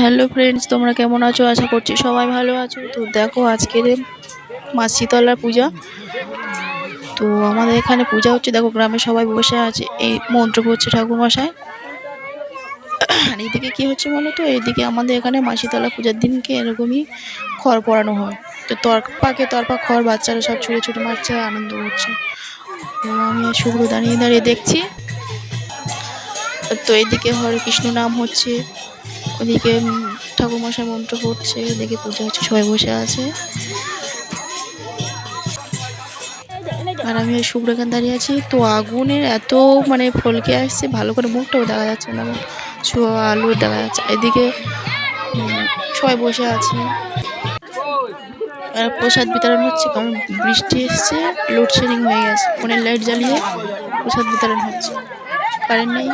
Hello friends তোমরা কেমন আছো? আশা করছি সবাই ভালো আছো। তো দেখো আজকের শীতলার পূজা। তো আমাদের এখানে পূজা হচ্ছে, দেখো গ্রামে সবাই বসে আছে। এই মন্ত্র পড়ছে ঠাকুরমশাই। আর এইদিকে কী হচ্ছে বলো তো? এইদিকে আমাদের এখানে মা শীতলা পূজার দিনকে এরকমই খড় পড়ানো হয়। তো তরপাকে তরপা খড়, বাচ্চারা সব ছুঁড়ে ছুঁড়ে মারছে, আনন্দ করছে আমি শুভ্র দাঁড়িয়ে দাঁড়িয়ে দেখছি। তো এইদিকে হরে কৃষ্ণ নাম হচ্ছে। ওদিকে ঠাকুরমশাই মন্ত্র পড়ছে, এদিকে পূজা হচ্ছে, সবাই বসে আছে। আর আমি ওই শুভ্র এখানে দাঁড়িয়ে আছি, তো আগুনের এত মানে ফলকে আসছে, ভালো করে মুখটাও দেখা যাচ্ছে না ছোঁয়া আলু দেখা যাচ্ছে। এদিকে সবাই বসে আছে। আর প্রসাদ বিতরণ হচ্ছে কারণ বৃষ্টি এসছে লোডশেডিং হয়ে গেছে, ফোনের লাইট জ্বালিয়ে প্রসাদ বিতরণ হচ্ছে। কারেন্ট নেই?